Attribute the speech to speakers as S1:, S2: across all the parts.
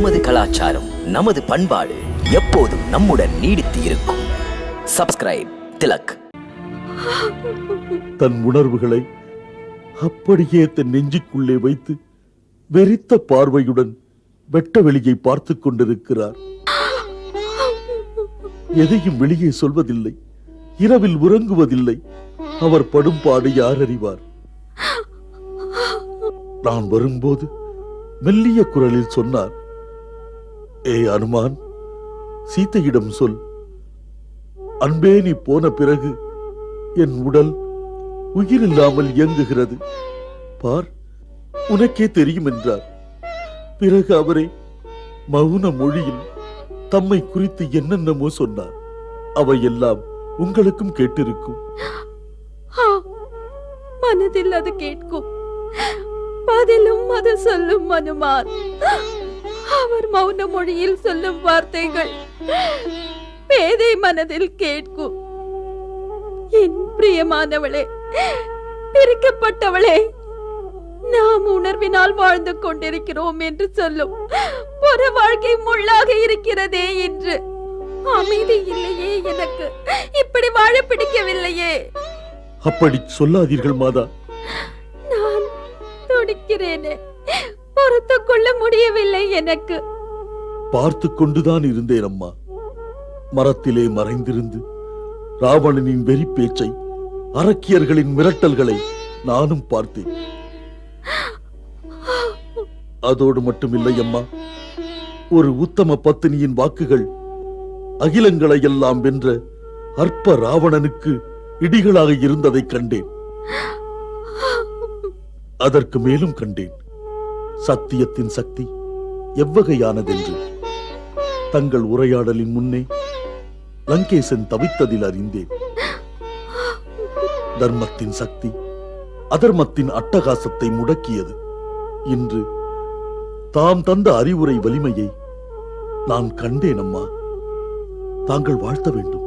S1: நமது கலாச்சாரம் நமது பண்பாடு எப்போதும் நம்முடன் நீடித்து இருக்கும் சப்ஸ்கிரைப் திலக்.
S2: தன் உணர்வுகளை அப்படியே தன் நெஞ்சுக்குள்ளே வைத்து வெறித்த பார்வையுடன் வெட்ட வெளியை பார்த்து கொண்டிருக்கிறார். எதையும் வெளியே சொல்வதில்லை இரவில் உறங்குவதில்லை. அவர் படும் பாடு யார் அறிவார்? நான் வரும்போது மெல்லிய குரலில் சொன்னார் ஏய் அனுமான் சீத்தையிடம் சொல். அன்பே நீ போன பிறகு என் உடல் உயிரில்லாமல் இயங்குகிறது. பார் உனக்கே தெரியும் என்றார். பிறகு அவரே மௌன மொழியில் தம்மை குறித்து என்னென்னமோ சொன்னார். அவையெல்லாம் உங்களுக்கும் கேட்டிருக்கும்.
S3: மனதில் அது கேட்கும். பதிலும் அது சொல்லும் மனுமார் அவர் மௌன மொழியில் சொல்லும் வார்த்தைகள் பேதை மனதில் கேட்கும். என் பிரியமானவளே பிரிக்கப்பட்டவளே நாம் உணர்வினால் வாழ்ந்து கொண்டிருக்கிறோம் என்று சொல்லும் ஒரு வாழ்க்கை முள்ளாக இருக்கிறதே என்று. அமைதி இல்லையே எனக்கு. இப்படி வாழ பிடிக்கவில்லையே.
S2: அப்படி சொல்லாதீர்கள் மாதா.
S3: நான் துடிக்கிறேனே. பொறுத்து கொள்ள முடியவில்லை எனக்கு.
S2: பார்த்து கொண்டுதான் இருந்தேன் அம்மா. மரத்திலே மறைந்திருந்து ராவணனின் வெறி பேச்சை அரக்கியர்களின் மிரட்டல்களை நானும் பார்த்தேன். அதோடு மட்டுமில்லை அம்மா ஒரு உத்தம பத்தினியின் வாக்குகள் அகிலங்களை எல்லாம் வென்ற அற்ப ராவணனுக்கு இடிகளாக இருந்ததை கண்டேன். அதற்கு மேலும் கண்டேன். சத்தியத்தின் சக்தி எவ்வகையானதென்று. தங்கள் உரையாடலின் முன்னே லங்கேசன் தவித்ததில் அறிந்தேன். தர்மத்தின் சக்தி அதர்மத்தின் அட்டகாசத்தை முடக்கியது. இன்று தாம் தந்த அறிவுரை வலிமையை நான் கண்டேன் அம்மா. தாங்கள் வாழ்த்த வேண்டும்.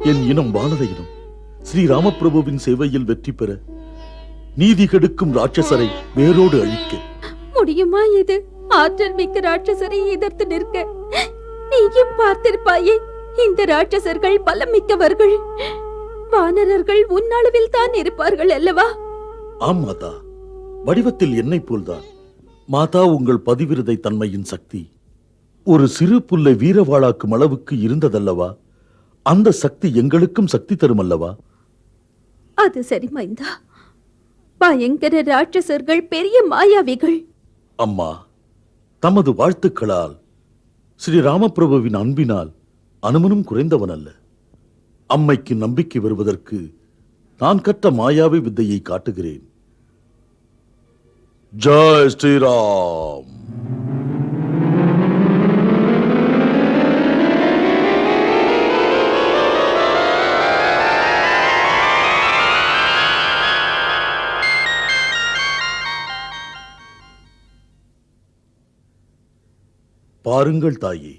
S2: என் இனம் வானர இனம் ஸ்ரீராமபிரபுவின் சேவையில் வெற்றி பெற நீதி கெடுக்கும் ராட்சசரை வேரோடு அழிக்க.
S3: முடியுமா இது? ஆற்றல் மிக்க ராட்சசரை எதிர்த்து நிற்க. நீயும் பார்த்திருப்பாயே இந்த ராட்சசர்கள் பலம் மிக்கவர்கள் வானரர்கள் உன்னளவில் தான் இருப்பார்கள் அல்லவா?
S2: ஆம் மாதா. வடிவத்தில் என்னை போல்தான். மாதா உங்கள் பதிவிரதை தன்மையின் சக்தி. ஒரு சிறு புல்லை வீரவாளாக்கும் அளவுக்கு இருந்ததல்லவா? அந்த சக்தி எங்களுக்கும் சக்தி தரும் அல்லவா
S3: அது சரி மைந்தா. பயங்கர ராட்சசர்கள் பெரிய மாயாவிகள்.
S2: அம்மா தமது வாழ்த்துக்களால் ஸ்ரீ ராமபிரபுவின் அன்பினால் அனுமனும் குறைந்தவன் அல்ல. அம்மைக்கு நம்பிக்கை வருவதற்கு நான் கற்ற மாயாவி வித்தையை காட்டுகிறேன். ஜெய் ஸ்ரீராம்! பாருங்கள் தாயே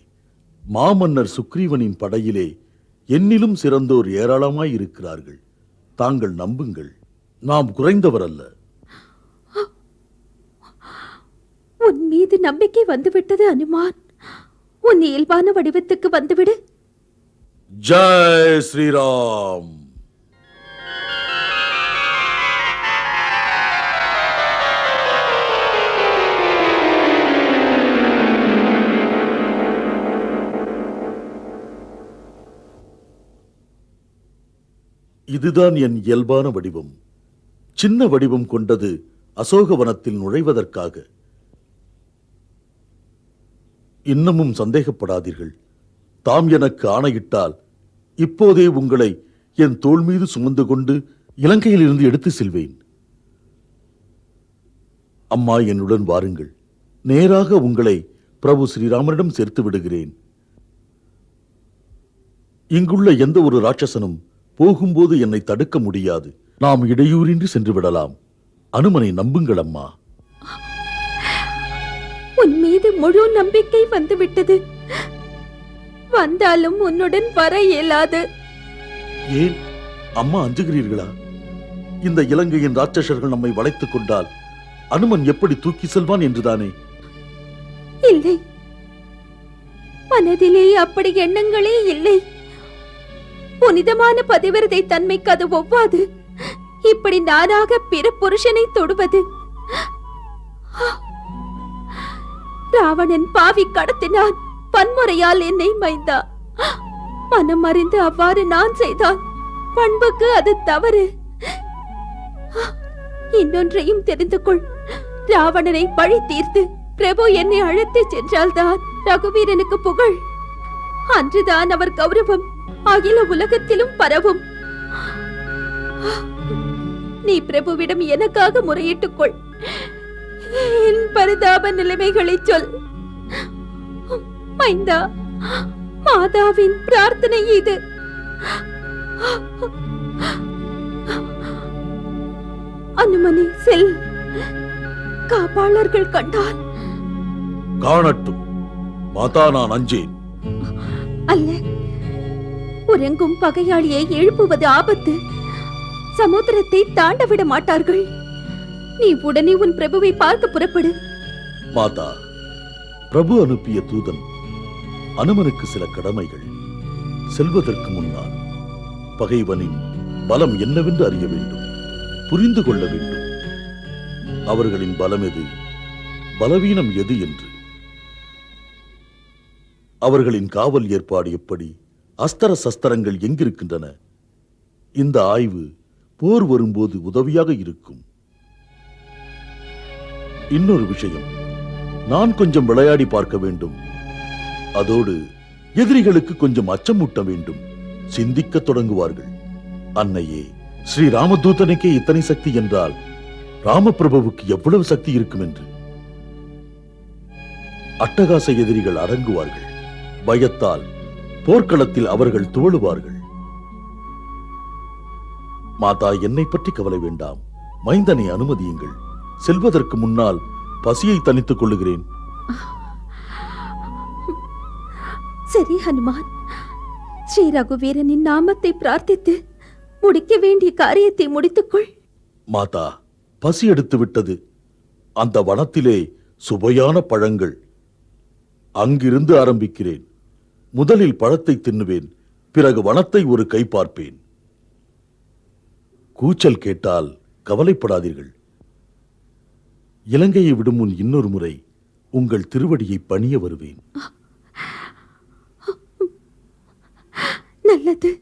S2: மாமன்னர் சுக்ரீவனின் படையிலே என்னிலும் சிறந்தோர் ஏராளமாய் இருக்கிறார்கள். தாங்கள் நம்புங்கள் நாம் குறைந்தவர் அல்ல
S3: உன் மீது நம்பிக்கை வந்துவிட்டது அனுமான். உன் இயல்பான வடிவத்துக்கு வந்துவிடு.
S2: ஜெய் ஸ்ரீராம். இதுதான் என் இயல்பான வடிவம். சின்ன வடிவம் கொண்டது அசோகவனத்தில் நுழைவதற்காக. இன்னமும் சந்தேகப்படாதீர்கள். தாம் எனக்கு ஆணையிட்டால் இப்போதே உங்களை என் தோள் மீது சுமந்து கொண்டு இலங்கையிலிருந்து எடுத்து செல்வேன். அம்மா என்னுடன் வாருங்கள். நேராக உங்களை பிரபு ஸ்ரீராமனிடம் சேர்த்து விடுகிறேன். இங்குள்ள எந்த ஒரு ராட்சசனும் போகும்போது என்னை தடுக்க முடியாது. நாம் இடையூறின்றி சென்று விடலாம் அனுமனை நம்புங்கள் அம்மா.
S3: உன் மீது முழு நம்பிக்கை வந்துவிட்டது. வந்தாலும் உன்னுடன் வர இயலாது.
S2: ஏன்? அம்மா அஞ்சுகிறீர்களா? இந்த இலங்கையின் ராட்சசர்கள் நம்மை வளைத்துக் கொண்டால் அனுமன் எப்படி தூக்கி செல்வான் என்றுதானே?
S3: இல்லை. மனதிலே அப்படி எண்ணங்களே இல்லை. புனிதமான பதிவிரதை தன்மைக்கு அது ஒவ்வாது. இப்படி நானாக பிற புருஷனை தொடுவது. ராவணன் பாவி கடத்தினான். பன்முறையால் என்னை மைந்தா. மனம் அறிந்து அவ்வாறு நான் செய்தான். பண்புக்கு அது தவறு. இன்னொன்றையும் தெரிந்து கொள். ராவணனை பழி தீர்த்து பிரபு என்னை அழைத்துச் சென்றால்தான் ரகுவீரனுக்கு புகழ். அன்றுதான் அவர் கௌரவம். அகில உலகத்திலும் பரவும். நீ பிரபுவிடம் எனக்காக முறையிட்டுக் கொள். என் பரிதாப நிலைமைகளை சொல். மைந்தா மாதாவின் பிரார்த்தனை இது. அனுமனி செல். காப்பாளர்கள் கண்டால்.
S2: காணட்டும். மாதா நான் அஞ்சேன்.
S3: அல்ல. உறங்கும் பகையாளியை எழுப்புவது ஆபத்து. சமுத்திரத்தை தாண்ட விட மாட்டார்கள். நீ உடனே உன் பிரபுவை பார்க்க புறப்படு.
S2: மாதா பிரபு அனுப்பிய தூதன் அனுமனுக்கு சில கடமைகள். செல்வதற்கு முன்னால் பகைவனின் பலம் என்னவென்று அறிய வேண்டும் புரிந்து கொள்ள வேண்டும். அவர்களின் பலம் எது? பலவீனம் எது என்று. அவர்களின் காவல் ஏற்பாடு எப்படி? அஸ்திர சஸ்திரங்கள் எங்கிருக்கின்றன? இந்த ஆய்வு போர் வரும்போது உதவியாக இருக்கும். இன்னொரு விஷயம் நான் கொஞ்சம் விளையாடி பார்க்க வேண்டும். அதோடு எதிரிகளுக்கு கொஞ்சம் அச்சமூட்ட வேண்டும். சிந்திக்க தொடங்குவார்கள். அன்னையே ஸ்ரீ ராமதூதனுக்கே இத்தனை சக்தி என்றால் ராமபிரபுவுக்கு எவ்வளவு சக்தி இருக்கும் என்று அட்டகாச எதிரிகள் அடங்குவார்கள். பயத்தால் போர்க்களத்தில் அவர்கள் துவழுவார்கள் மாதா என்னை பற்றி கவலை வேண்டாம். மைந்தனை அனுமதியுங்கள். செல்வதற்கு முன்னால் பசியை தணித்துக் கொள்ளுகிறேன்.
S3: சரி ஹனுமான். ஸ்ரீ ரகுவீரனின் நாமத்தை பிரார்த்தித்து முடிக்க வேண்டிய காரியத்தை முடித்துக்கொள்.
S2: மாதா பசி எடுத்து விட்டது. அந்த வனத்திலே சுவையான பழங்கள். அங்கிருந்து ஆரம்பிக்கிறேன். முதலில் பழத்தை தின்னுவேன் பிறகு வனத்தை ஒரு கை பார்ப்பேன். கூச்சல் கேட்டால் கவலைப்படாதீர்கள். இலங்கையை விடும் முன் இன்னொரு முறை உங்கள் திருவடியை பணிய வருவேன்.
S3: நல்லது.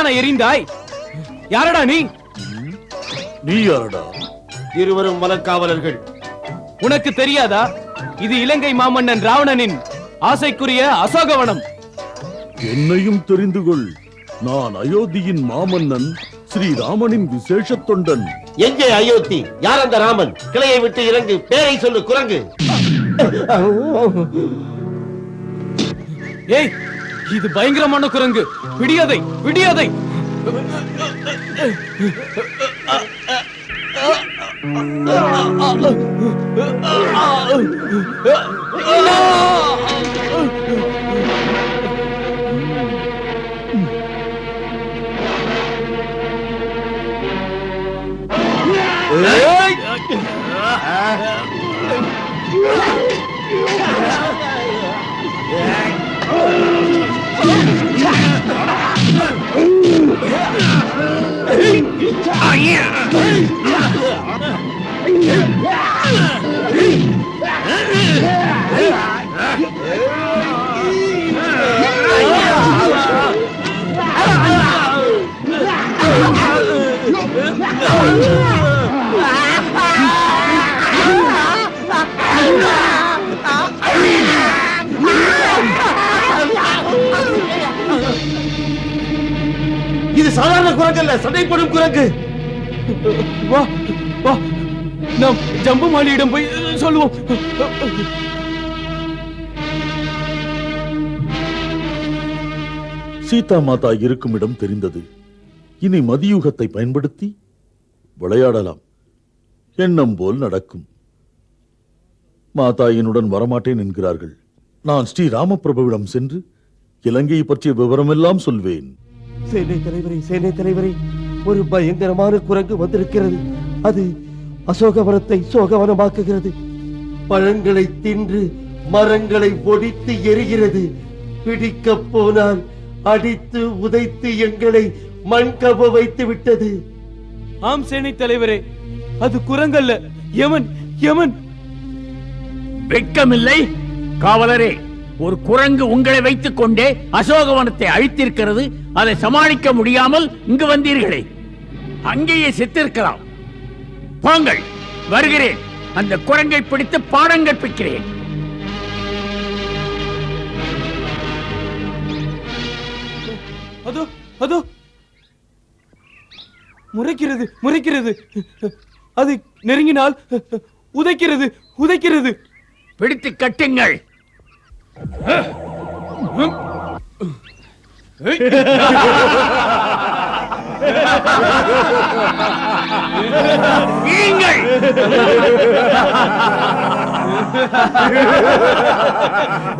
S4: நீதானே எரிந்தாய்? யாரடா நீ?
S2: நீ யாரடா?
S5: இருவரும் வனக்காவலர்கள்
S4: உனக்கு தெரியாதா? இது இலங்கை மாமன்னன் ராவணனின் ஆசைக்குரிய அசோகவனம்.
S2: என்னையும் தெரிந்து கொள். நான் அயோத்தியின் மாமன்னன் ஸ்ரீராமனின் விசேஷ தொண்டன்.
S5: எங்கே அயோத்தி? யார் அந்த ராமன்? கிளையை விட்டு இறங்கு பேரை சொல்லு குரங்கு.
S4: ஏய் இது பயங்கரமான குரங்கு. விடியதை விடியதை.
S5: இது சாதாரண குரங்கு அல்ல சண்டைப்படும் குரங்கு.
S4: வா வா. நாம் ஜம்பு மாலியிடம் போய் சொல்லுவோம்.
S2: சீதா மாதா இருக்கும் இடம் தெரிந்தது. இனி மதியூகத்தை பயன்படுத்தி விளையாடலாம். எண்ணம் போல் நடக்கும். மாதா என்னுடன் வரமாட்டேன் என்கிறார்கள். நான் ஸ்ரீ ராமபிரபுவிடம் சென்று இலங்கையை பற்றிய விவரமெல்லாம் சொல்வேன்.
S5: சேனை தலைவரே சேனை தலைவரே. ஒரு பயங்கரமான குரங்கு வந்திருக்கிறது. அது அசோகவனத்தை சோகவனமாக்குகிறது. பழங்களை தின்று மரங்களை ஒடித்து எரிகிறது. பிடிக்கப் போனால் அடித்து உதைத்து எங்களை மண்கவ வைத்து விட்டது.
S4: ஆம் சேனை தலைவரே அது குரங்கல்ல. யமன் யமன்.
S6: வெட்கமில்லை காவலரே. ஒரு குரங்கு உங்களை வைத்துக் கொண்டே அசோகவனத்தை அழித்திருக்கிறது அதை சமாளிக்க முடியாமல் இங்கு வந்தீர்களே. அங்கேயே செத்திருக்கலாம். போங்கள் வருகிறேன். அந்த குரங்கை பிடித்து பாடம் கற்பிக்கிறேன்.
S4: அதோ அதோ. முறைக்கிறது முறைக்கிறது. அது நெருங்கினால் உதைக்கிறது உதைக்கிறது.
S6: பிடித்து கட்டுங்கள்.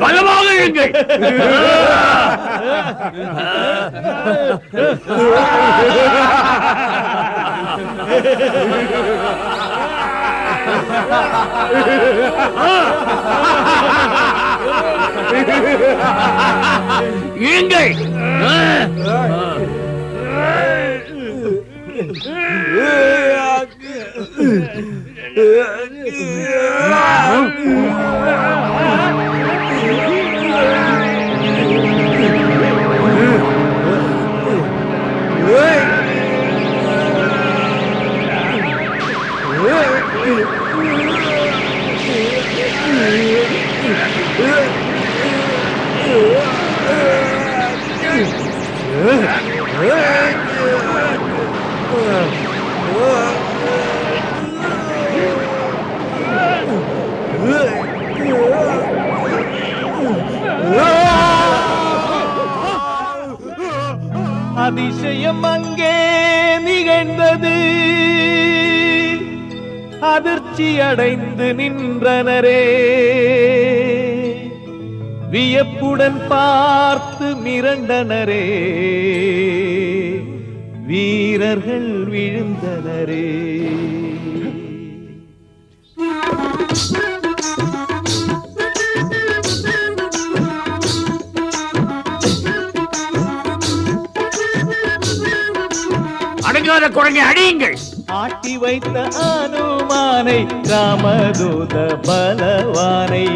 S6: Bana bağlı yengey. இருங்கள் இருங்கள்
S4: அதிசயம் அங்கே நிகழ்ந்தது. அதிர்ச்சி அடைந்து நின்றனரே. வியப்புடன் பார்த்து மிரண்டனரே. வீரர்கள் விழுந்தனரே.
S6: அடங்காத குரங்கை அடியுங்கள்
S4: ஆட்டி வைத்த அனுமானை ராமதூத பலவானை.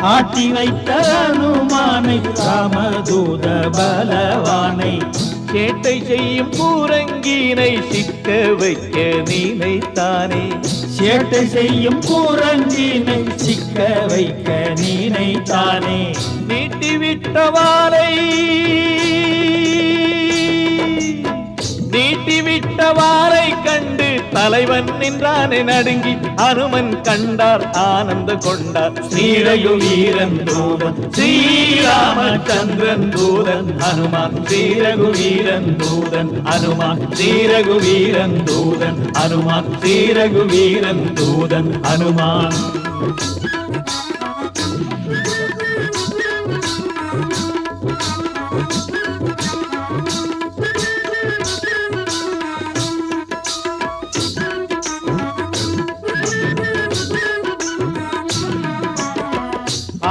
S7: ஆட்டி வைத்த அனுமானை ராமதூத பலவானை.
S4: சேட்டை செய்யும் கூரங்கினை சிக்க வைக்க நினைத்தானே.
S7: சேட்டை செய்யும் கூரங்கினை சிக்க வைக்க நினைத்தானே.
S4: நீட்டிவிட்ட வாழை நீட்டி விட்டவாரை கண்டு தலைவன் நின்றானே நடுங்கி அனுமன் கண்டார் ஆனந்த கொண்டார்.
S7: ஸ்ரீரகு வீரன் தூதன் ஸ்ரீராமச்சந்திரன் தூதன் அனுமான் ஸ்ரீரகு வீரன் தூதன் அனுமான் ஸ்ரீரகு வீரன் தூதன் அனுமான் ஸ்ரீரகு வீரன் தூதன் அனுமான்.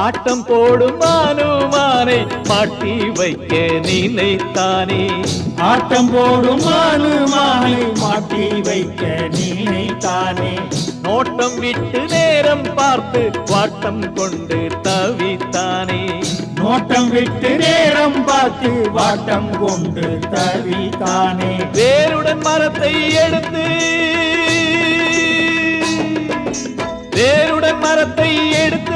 S4: ஆட்டம் போடும் அனுமானை மாட்டி வைக்க நினைத்தானே.
S7: ஆட்டம் போடும் அனுமானை மாட்டி வைக்க நினைத்தானே.
S4: நோட்டம் விட்டு நேரம் பார்த்து வாட்டம் கொண்டு தவித்தானே.
S7: நோட்டம் விட்டு நேரம் பார்த்து வாட்டம் கொண்டு தவித்தானே.
S4: வேருடன் மரத்தை எடுத்து வேருடன் மரத்தை எடுத்து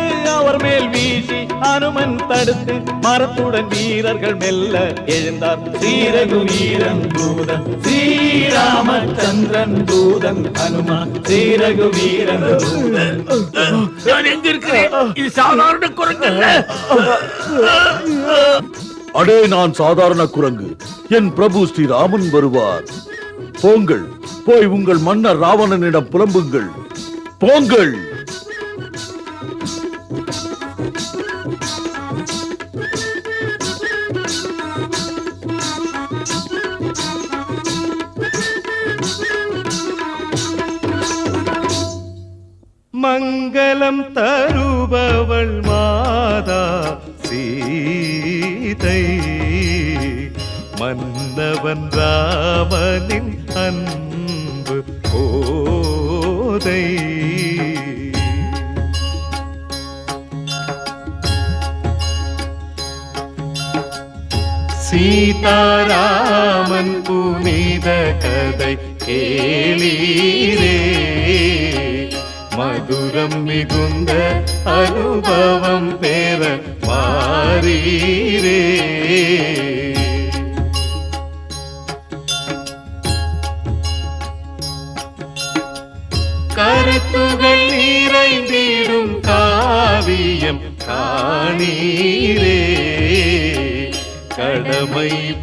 S4: அவர் மேல் வீசி அனுமன் தடுத்து மரத்துடன் வீரர்கள் மெல்ல எழுந்தார்.
S7: ஸ்ரீரகு வீரன் தூதன் ஸ்ரீராமச்சந்திரன் தூதன் ஹனுமான் ஸ்ரீரகு வீரன் தூதன்.
S6: இது சாதாரண
S2: அடே நான் சாதாரண குரங்கு. என் பிரபு ஸ்ரீராமன் வருவார். போங்கள் போய் உங்கள் மன்னர் ராவணனிடம் புலம்புங்கள். போங்கள்.
S4: மங்களம் தருபவள் மாதா சீதை. மன்னவன் ராமனின் அன்பு போதை. சீதாராமன் புனித கதை கேளீரே. மதுரம் மிகுந்த அனுபவம் பெற மாறீரே. கருத்துகள் நிறைந்திடும் காவியம் காணீரே. கடமை